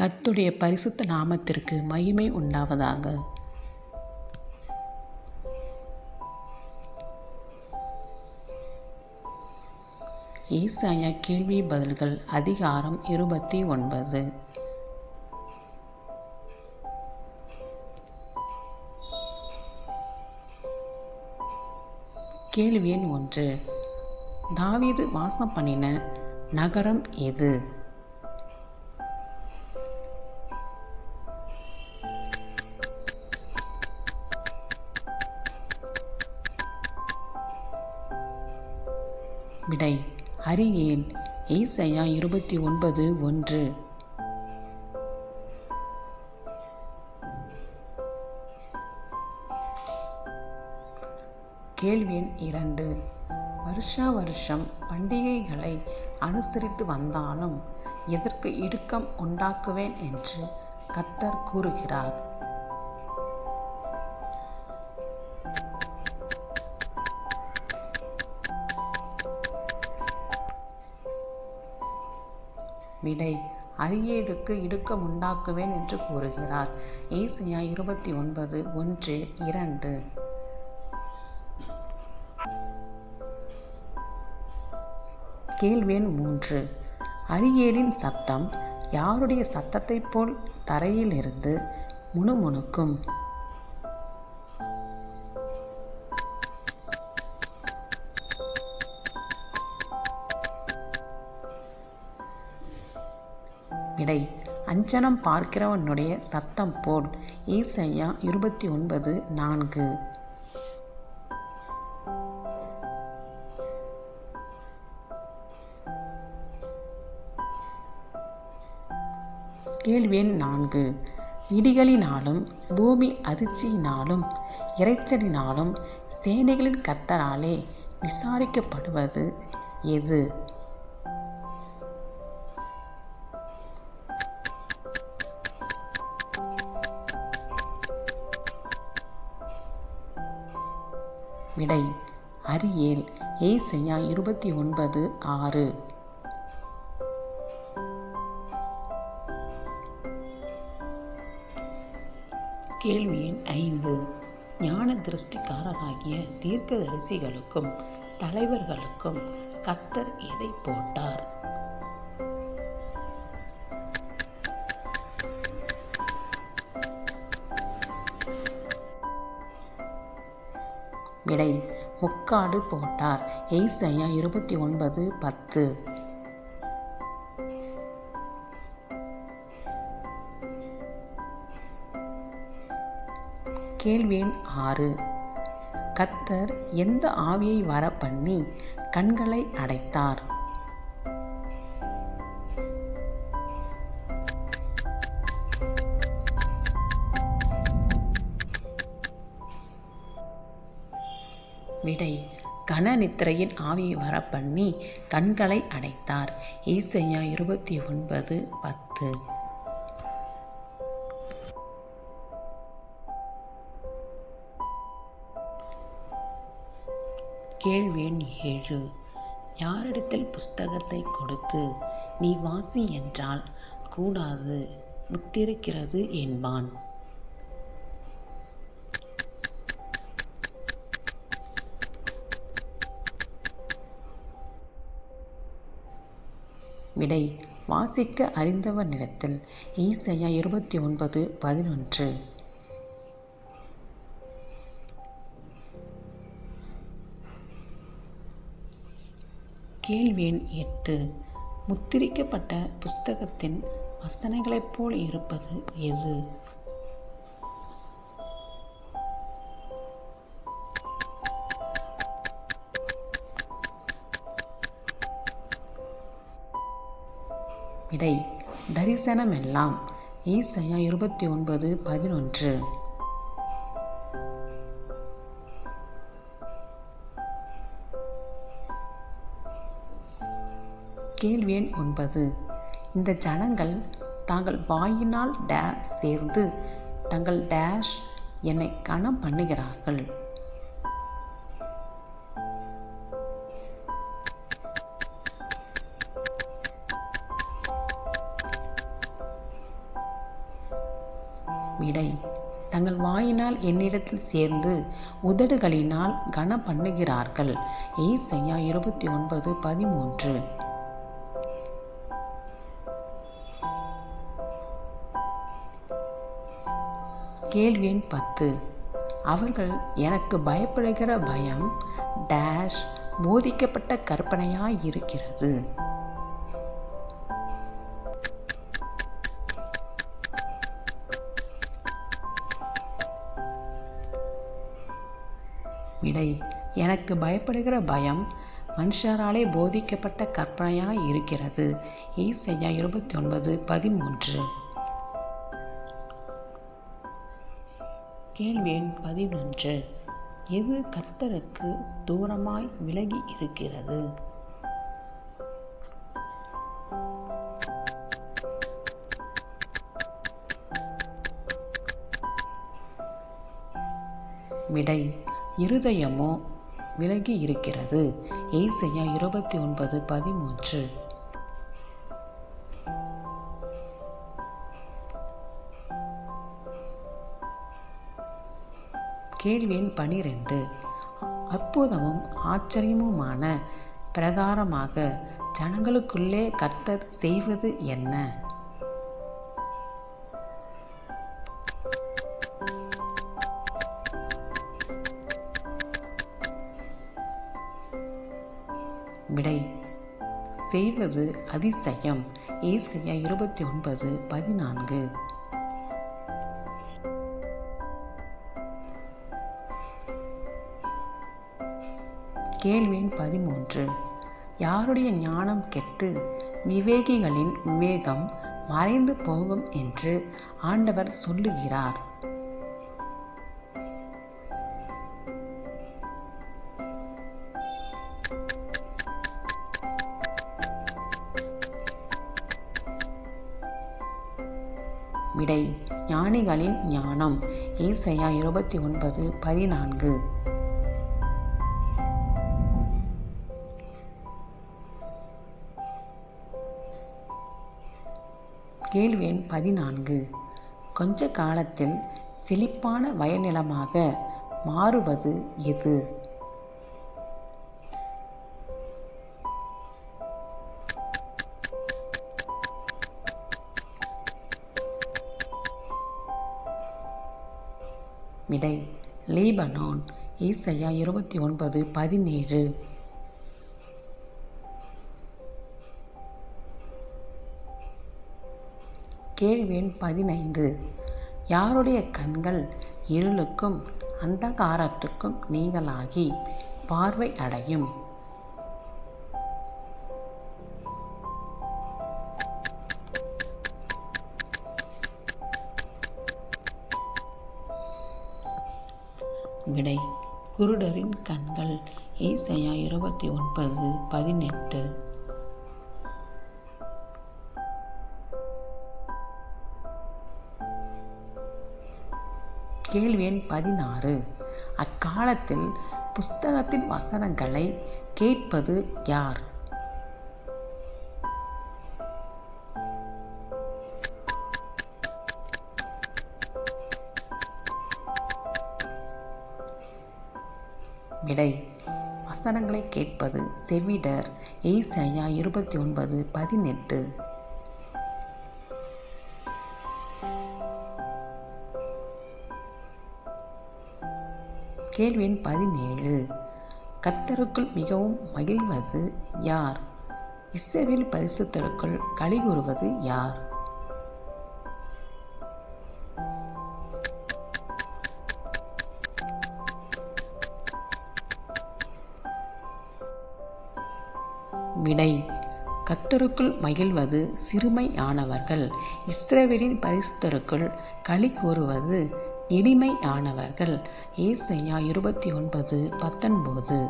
கர்த்துடைய பரிசுத்த நாமத்திற்கு மகிமை உண்டாவதாக. ஈசாயா கேள்வி பதில்கள் அதிகாரம் இருபத்தி ஒன்பது. கேள்வி எண் ஒன்று. தாவீது வாசம் பண்ணின நகரம் எது? ஈசையா இருபத்தி ஒன்பது ஒன்று. கேள்வி எண் இரண்டு. வருஷா வருஷம் பண்டிகைகளை அனுசரித்து வந்தாலும் எதற்கு இடுக்கம் உண்டாக்குவேன் என்று கத்தர் கூறுகிறார். விடை அரியேடுக்கு இடுக்கம் உண்டாக்குவேன் என்று கூறுகிறார். ஏசியா இருபத்தி ஒன்பது ஒன்று இரண்டு. கேள்வியன் மூன்று. அரியேலின் சத்தம் யாருடைய சத்தத்தைப் போல் தரையிலிருந்து முணுமுணுக்கும்? வஞ்சனம் பார்க்கிறவனுடைய சத்தம் போல். ஈசையா இருபத்தி ஒன்பது நான்கு. கேள்வியன் நான்கு. இடிகளினாலும் பூமி அதிர்ச்சியினாலும் இரைச்சலினாலும் சேனைகளின் கத்தராலே விசாரிக்கப்படுவது எது? விடை. அரியேல் ஏசையா இருபத்தி ஒன்பது ஆறு. கேள்வி எண் ஐந்து. ஞான திருஷ்டிக்காரராகிய தீர்க்கதரிசிகளுக்கும் தலைவர்களுக்கும் கர்த்தர் எதை போட்டார்? விடை முக்காடு போட்டார். ஏசையா இருபத்தி ஒன்பது பத்து. கேள்வி எண் ஆறு. கத்தர் எந்த ஆவியை வர பண்ணி கண்களை அடைத்தார்? விடை. கனநித்திரையின் ஆவியை வர பண்ணி கண்களை அடைத்தார். ஈசையா இருபத்தி ஒன்பது பத்து. கேள்வி எண் ஏழு. யாரிடத்தில் புஸ்தகத்தை கொடுத்து நீ வாசி என்றால் கூடாது. முத்திருக்கிறது என்பான். விடை வாசிக்க அறிந்தவனிடத்தில். ஈசையா இருபத்தி ஒன்பது பதினொன்று. கேள்வி எண் எட்டு. முத்திரிக்கப்பட்ட புஸ்தகத்தின் வசனைகளைப் போல் இருப்பது எது? விடை தரிசனமெல்லாம். ஈசையா இருபத்தி ஒன்பது பதினொன்று. கேள்வி எண் ஒன்பது. இந்த ஜனங்கள் தாங்கள் வாயினால் டேஷ் சேர்ந்து தங்கள் டேஷ் என்னை கணம் பண்ணுகிறார்கள். விடை. தங்கள் வாயினால் என்னிடத்தில் சேர்ந்து உதடுகளினால் கன பண்ணுகிறார்கள் ஏசையா இருபத்தி ஒன்பது பதிமூன்று. கேள்வி எண் பத்து. அவர்கள் எனக்கு பயப்படுகிற பயம் டேஷ் போதிக்கப்பட்ட கற்பனையாய் இருக்கிறது. எனக்கு பயப்படுகிற பயம் மனுஷராலே போதிக்கப்பட்ட கற்பனையாக இருக்கிறது ஈசையா இருபத்தி ஒன்பது பதிமூன்று. கேள்வி எண் பதினொன்று. எது கர்த்தருக்கு தூரமாய் விலகி இருக்கிறது? விடை இருதயமோ விலகி இருக்கிறது. ஏசையா இருபத்தி ஒன்பது பதிமூன்று. கேள்வி எண் பனிரெண்டு. அற்புதமும் ஆச்சரியமுமான பிரகாரமாக ஜனங்களுக்குள்ளே கர்த்தர் செய்வது என்ன? செய்வது அதிசயம். ஏசையா இருபத்தி ஒன்பது பதினான்கு. கேள்வி பதிமூன்று. யாருடைய ஞானம் கெட்டு விவேகிகளின் விவேகம் மறைந்து போகும் என்று ஆண்டவர் சொல்லுகிறார். விடை. ஞானிகளின் ஞானம். ஈசையா இருபத்தி ஒன்பது பதினான்கு. கேள்வி எண் பதினான்கு. கொஞ்ச காலத்தில் செழிப்பான வயநிலமாக மாறுவது எது? விடை. லீபனான் ஈசையா இருபத்தி ஒன்பது பதினேழு. கேள்வி பதினைந்து. யாருடைய கண்கள் இருளுக்கும் அந்தகாரத்துக்கும் நீங்களாகி பார்வை அடையும்? விடை. குருடரின் கண்கள். ஏசையா இருபத்தி ஒன்பது பதினெட்டு. கேள்வி எண் பதினாறு. அக்காலத்தில் புஸ்தகத்தின் வசனங்களை கேட்பது யார்? விடை வசனங்களை கேட்பது செவிடர். ஏசையா இருபத்தி ஒன்பது பதினெட்டு. கேள்வி எண் பதினேழு. கத்தருக்குள் மிகவும் மகிழ்வது யார்? இஸ்ரவேல் பரிசுத்தருக்குள் கலிகூறுவது யார்? விடை. கத்தருக்குள் மகிழ்வது சிறுமையானவர்கள் இஸ்ரவேலின் பரிசுத்தருக்குள் களி கூறுவது எளிமையானவர்கள் ஏசையா இருபத்தி ஒன்பது பத்தொன்பது.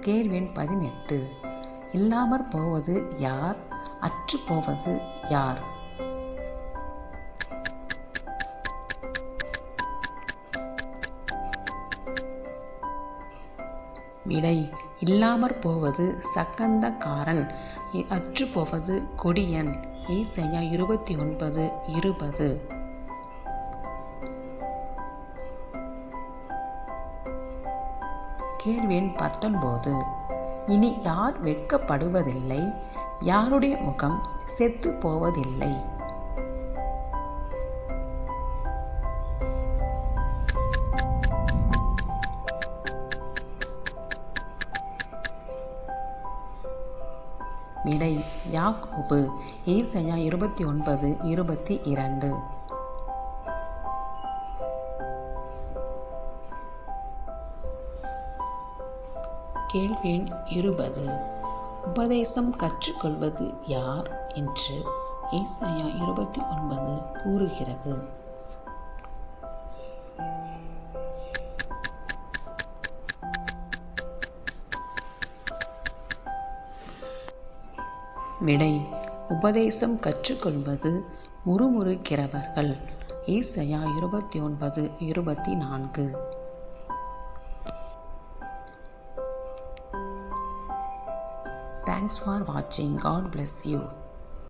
கேள்வின் பதினெட்டு. இல்லாமற் போவது யார்? அற்று போவது யார்? விடை இல்லாமற் போவது சக்கந்தக்காரன் அற்று போவது கொடியன். ஈசையா இருபத்தி ஒன்பது இருபது. கேள்வியின் எண் பத்தொன்பது. இனி யார் வெட்கப்படுவதில்லை? யாருடைய முகம் செத்து போவதில்லை? ஈசையா இருபத்தி ஒன்பது இருபத்தி இரண்டு. கேள்வி எண் இருபது. உபதேசம் கற்றுக்கொள்வது யார் என்று ஈசாயா இருபத்தி ஒன்பது கூறுகிறது. விடை உபதேசம் கற்றுக்கொள்வது முறுமுறுக்கிறவர்கள். ஈசையா இருபத்தி ஒன்பது இருபத்தி நான்கு தேங்க்ஸ் ஃபார் வாட்சிங் காட் bless யூ